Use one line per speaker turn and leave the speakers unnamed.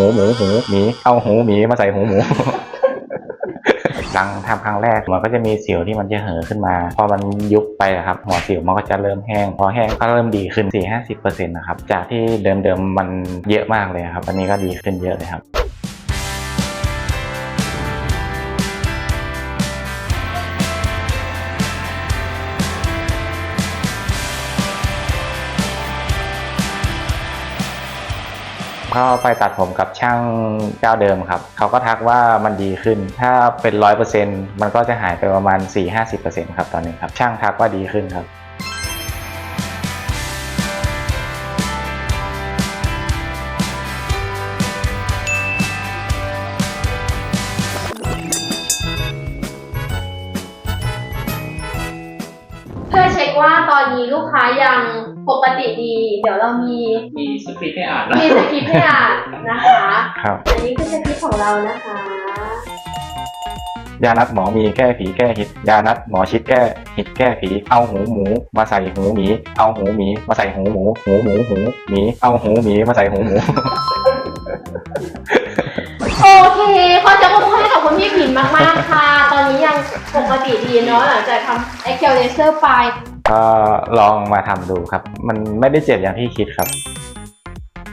หูหมูหูหมีเอาหูหมีมาใส่หูหมูหลังทำครั้งแรกมันก็จะมีสิวที่มันจะเห่อขึ้นมา พอมันยุบไปอะครับหัวสิวมันก็จะเริ่มแห้ง พอแห้งก็เริ่มดีขึ้น 4-50%นะครับ จากที่เดิมๆมันเยอะมากเลยครับ อันนี้ก็ดีขึ้นเยอะเลยครับ ก็ไปตัดผมกับช่างเจ้าเดิมครับ เขาก็ทักว่ามันดีขึ้น ถ้าเป็นร้อยเปอร์เซ็นมันก็จะหายไปประมาณ 4-50%ครับตอนนี้ครับ ช่างทักว่าดีขึ้นครับ
คว่าตอนนี้ลูกค้ายังปกติดี เดี๋ยวเรามี
มีสคริปต์ให้อ่านแล้ว
มีสคริปต์ให้อ่านนะคะ
ครับ
อันนี้คือสคริปต์ของเรานะคะ
ยานัดหมอมีแก้ผีแก้หิดยานัดหมอชิดแก้หิดแก้ผีเอาหูหมู มาใส่หูหมี เอาหูหมี มาใส่หูหมู หูหมูหูหมีเอาหูหมีมาใส่หูหมู
โอเคขอจะขอบคุณให้กับคุณพี่ผินมากๆค่ะ ตอนนี้ยังปกติดีเนาะหลังจากทำ e x c e l เลเซอร์ไป
ก็ลองมาทำดูครับ มันไม่ได้เจ็บอย่างที่คิดครับ